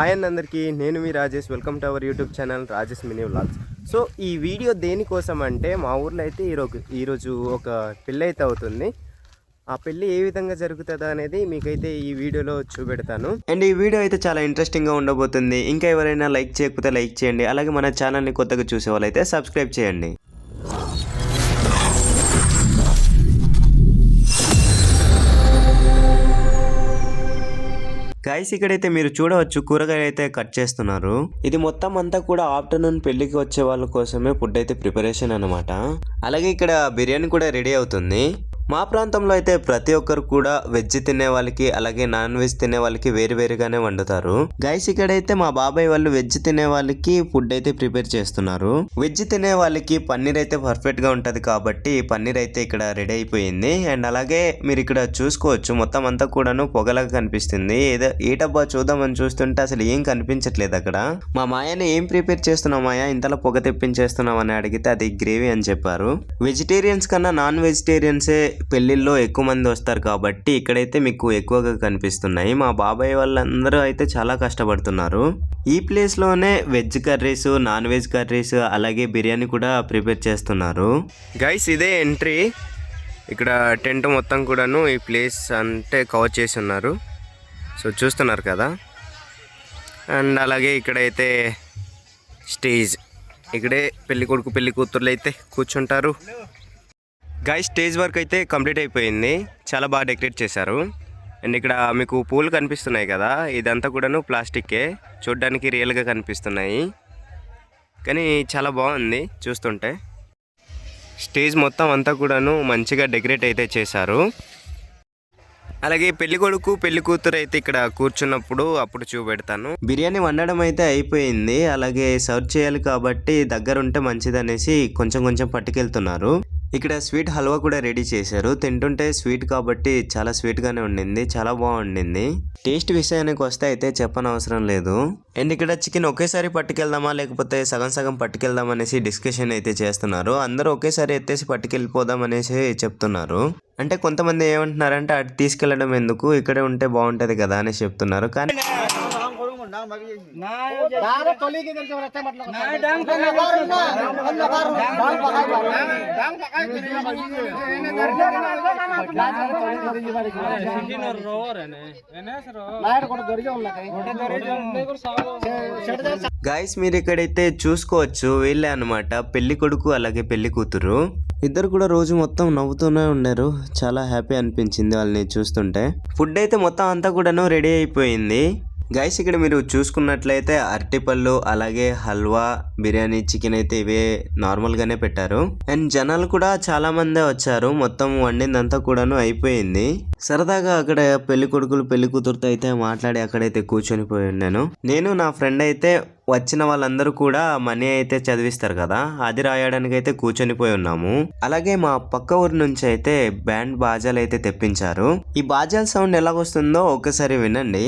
అండి అందరికీ నేను మీ Rajesh. Welcome to our YouTube channel Rajesh mini vlogs so ఈ వీడియో దేనికోసం అంటే మా ఊర్లో అయితే ఈరోజు ఈరోజు ఒక పెళ్ళి అయితే అవుతుంది. ఆ పెళ్ళి ఏ విధంగా జరుగుతుందో అనేది మీకైతే ఈ వీడియోలో చూపెడతాను. అండ్ ఈ వీడియో అయితే చాలా ఇంట్రెస్టింగ్గా ఉండబోతుంది. ఇంకా ఎవరైనా లైక్ చేయకపోతే లైక్ చేయండి. అలాగే మన ఛానల్ని కొత్తగా చూసే వాళ్ళైతే సబ్స్క్రైబ్ చేయండి. గైస్ ఇక్కడైతే మీరు చూడవచ్చు కూరగాయలు అయితే కట్ చేస్తున్నారు. ఇది మొత్తం అంతా కూడా ఆఫ్టర్నూన్ పెళ్ళికి వచ్చే వాళ్ళ కోసమే ఫుడ్ అయితే ప్రిపరేషన్ అన్నమాట. అలాగే ఇక్కడ బిర్యానీ కూడా రెడీ అవుతుంది. మా ప్రాంతంలో అయితే ప్రతి ఒక్కరు కూడా వెజ్ తినే వాళ్ళకి అలాగే నాన్ వెజ్ తినే వాళ్ళకి వేరువేరుగానే వండుతారు. గైస్ ఇక్కడైతే మా బాబాయ్ వాళ్ళు వెజ్ తినే వాళ్ళకి ఫుడ్ అయితే ప్రిపేర్ చేస్తున్నారు. వెజ్ తినే వాళ్ళకి పన్నీర్ అయితే పర్ఫెక్ట్గా ఉంటది కాబట్టి పన్నీర్ అయితే ఇక్కడ రెడీ అయిపోయింది. అండ్ అలాగే మీరు ఇక్కడ చూసుకోవచ్చు మొత్తం అంతా కూడాను పొగలాగా కనిపిస్తుంది. ఏదో ఏ డబ్బా చూద్దామని చూస్తుంటే అసలు ఏం కనిపించట్లేదు అక్కడ. మా మాయని ఏం ప్రిపేర్ చేస్తున్నావు మాయా? ఇంతలో పొగ తెప్పించేస్తున్నావు అని అడిగితే అది గ్రేవీ అని చెప్పారు. వెజిటేరియన్స్ కన్నా నాన్ వెజిటేరియన్సే పెళ్ళిళ్ళలో ఎక్కువ మంది వస్తారు కాబట్టి ఇక్కడైతే మీకు ఎక్కువగా కనిపిస్తున్నాయి. మా బాబాయ్ వాళ్ళందరూ అయితే చాలా కష్టపడుతున్నారు. ఈ ప్లేస్లోనే veg curries non veg curries అలాగే బిర్యానీ కూడా ప్రిపేర్ చేస్తున్నారు. గైస్ ఇదే ఎంట్రీ ఇక్కడ టెంట్ మొత్తం కూడాను ఈ ప్లేస్ అంటే కవర్ చేసి ఉన్నారు. సో చూస్తున్నారు కదా? అండ్ అలాగే ఇక్కడైతే స్టేజ్ ఇక్కడే పెళ్ళికొడుకు పెళ్ళి కూతుర్లు అయితే కూర్చుంటారు. గై స్టేజ్ వర్క్ అయితే కంప్లీట్ అయిపోయింది. చాలా బాగా డెకరేట్ చేశారు. అండ్ ఇక్కడ మీకు పూలు కనిపిస్తున్నాయి కదా. ఇదంతా కూడాను ప్లాస్టిక్కే. చూడ్డానికి రియల్గా కనిపిస్తున్నాయి. కానీ చాలా బాగుంది చూస్తుంటే. స్టేజ్ మొత్తం అంతా కూడాను మంచిగా డెకరేట్ అయితే చేశారు. అలాగే పెళ్ళి కొడుకు పెళ్ళి కూతురు అయితే ఇక్కడ కూర్చున్నప్పుడు అప్పుడు చూపెడతాను. బిర్యానీ వండడం అయితే అయిపోయింది. అలాగే సర్వ్ చేయాలి కాబట్టి దగ్గర ఉంటే మంచిదనేసి కొంచెం కొంచెం పట్టుకెళ్తున్నారు. ఇక్కడ స్వీట్ హల్వా కూడా రెడీ చేశారు. తింటుంటే స్వీట్ కాబట్టి చాలా స్వీట్గానే ఉండింది చాలా బాగుండింది. టేస్ట్ విషయానికి వస్తే అయితే చెప్పనవసరం లేదు. అండ్ ఇక్కడ చికెన్ ఒకేసారి పట్టుకెళ్దామా లేకపోతే సగం సగం పట్టుకెళ్దాం అనేసి డిస్కషన్ అయితే చేస్తున్నారు. అందరూ ఒకేసారి ఎత్తేసి పట్టుకెళ్ళిపోదాం అనేసి చెప్తున్నారు. అంటే కొంతమంది ఏమంటున్నారంటే అటు తీసుకెళ్ళడం ఎందుకు ఇక్కడే ఉంటే బాగుంటుంది కదా అనేసి చెప్తున్నారు. కానీ గాయస్ మీరు ఇక్కడైతే చూసుకోవచ్చు వీళ్ళే అనమాట పెళ్ళి కొడుకు అలాగే పెళ్ళి కూతురు. ఇద్దరు కూడా రోజు మొత్తం నవ్వుతూనే ఉన్నారు. చాలా హ్యాపీ అనిపించింది వాళ్ళని చూస్తుంటే. ఫుడ్ అయితే మొత్తం అంతా కూడాను రెడీ అయిపోయింది. గైస్ ఇక్కడ మీరు చూసుకున్నట్లయితే అరటిపళ్ళు అలాగే హల్వా బిర్యానీ చికెన్ అయితే ఇవే నార్మల్గానే పెట్టారు. అండ్ జనాలు కూడా చాలా మందే వచ్చారు. మొత్తం వండిందంతా కూడాను అయిపోయింది. సరదాగా అక్కడ పెళ్ళి కొడుకులు పెళ్ళి కూతురుతో అయితే మాట్లాడి అక్కడైతే కూర్చొని పోయి ఉన్నాను నేను నా ఫ్రెండ్ అయితే వచ్చిన వాళ్ళందరూ కూడా మనీ అయితే చదివిస్తారు కదా అది రాయడానికి అయితే కూర్చొని పోయి ఉన్నాము. అలాగే మా పక్క ఊరు నుంచి అయితే బ్యాండ్ బాజాలు అయితే తెప్పించారు. ఈ బాజాల సౌండ్ ఎలా వస్తుందో ఒకసారి వినండి.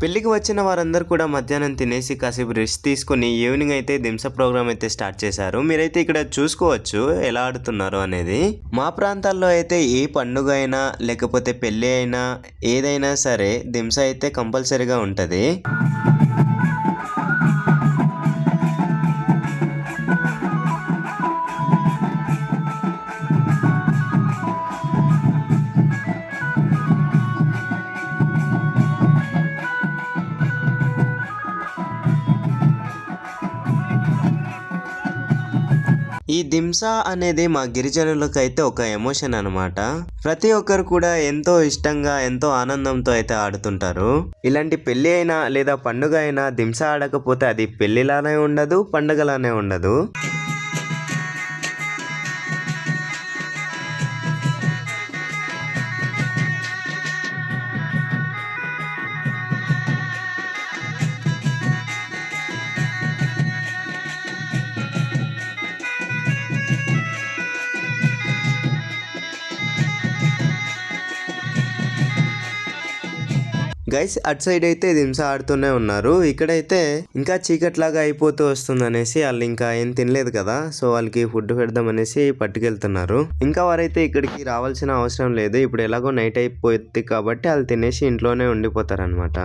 పెళ్ళికి వచ్చిన వారందరూ కూడా మధ్యాహ్నం తినేసి కాసేపు రెస్ట్ తీసుకొని ఈవినింగ్ అయితే దింస ప్రోగ్రామ్ అయితే స్టార్ట్ చేశారు. మీరైతే ఇక్కడ చూసుకోవచ్చు ఎలా ఆడుతున్నారు అనేది. మా ప్రాంతాల్లో అయితే ఏ పండుగ అయినా లేకపోతే పెళ్ళి అయినా ఏదైనా సరే దింస అయితే కంపల్సరీగా ఉంటుంది. ఈ దింస అనేది మా గిరిజనులకు అయితే ఒక ఎమోషన్ అనమాట ప్రతి ఒక్కరు కూడా ఎంతో ఇష్టంగా ఎంతో ఆనందంతో అయితే ఆడుతుంటారు. ఇలాంటి పెళ్ళి అయినా లేదా పండుగ అయినా దింస ఆడకపోతే అది పెళ్ళిలానే ఉండదు పండుగలానే ఉండదు. గైస్ అటు సైడ్ అయితే దింస ఆడుతూనే ఉన్నారు. ఇక్కడైతే ఇంకా చీకట్లాగా అయిపోతూ వస్తుంది అనేసి వాళ్ళు ఇంకా ఏం తినలేదు కదా. సో వాళ్ళకి ఫుడ్ పెడదాం అనేసి పట్టుకెళ్తున్నారు. ఇంకా వారైతే ఇక్కడికి రావాల్సిన అవసరం లేదు. ఇప్పుడు ఎలాగో నైట్ అయిపోయింది కాబట్టి వాళ్ళు తినేసి ఇంట్లోనే ఉండిపోతారు అనమాట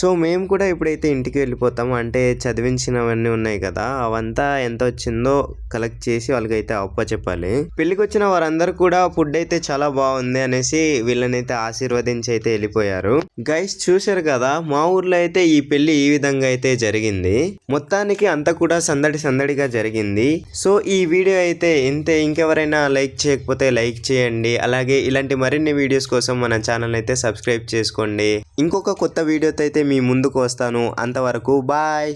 సో మేము కూడా ఇప్పుడైతే ఇంటికి వెళ్ళిపోతాం. అంటే చదివించినవన్నీ ఉన్నాయి కదా. అవంతా ఎంత వచ్చిందో కలెక్ట్ చేసి వాళ్ళకైతే అప్ప చెప్పాలి. పెళ్ళికి వచ్చిన వారందరూ కూడా ఫుడ్ అయితే చాలా బాగుంది అనేసి వీళ్ళనైతే ఆశీర్వదించి అయితే వెళ్ళిపోయారు. గైస్ చూ చూశారు కదా మా ఊర్లో అయితే ఈ పెళ్ళి ఈ విధంగా అయితే జరిగింది. మొత్తానికి అంతా కూడా సందడి సందడిగా జరిగింది. సో ఈ వీడియో అయితే ఇంతే. ఇంకెవరైనా లైక్ చేయకపోతే లైక్ చేయండి. అలాగే ఇలాంటి మరిన్ని వీడియోస్ కోసం మన ఛానల్ అయితే సబ్స్క్రైబ్ చేసుకోండి. ఇంకొక కొత్త వీడియోతో అయితే మీ ముందుకు వస్తాను. అంతవరకు బాయ్!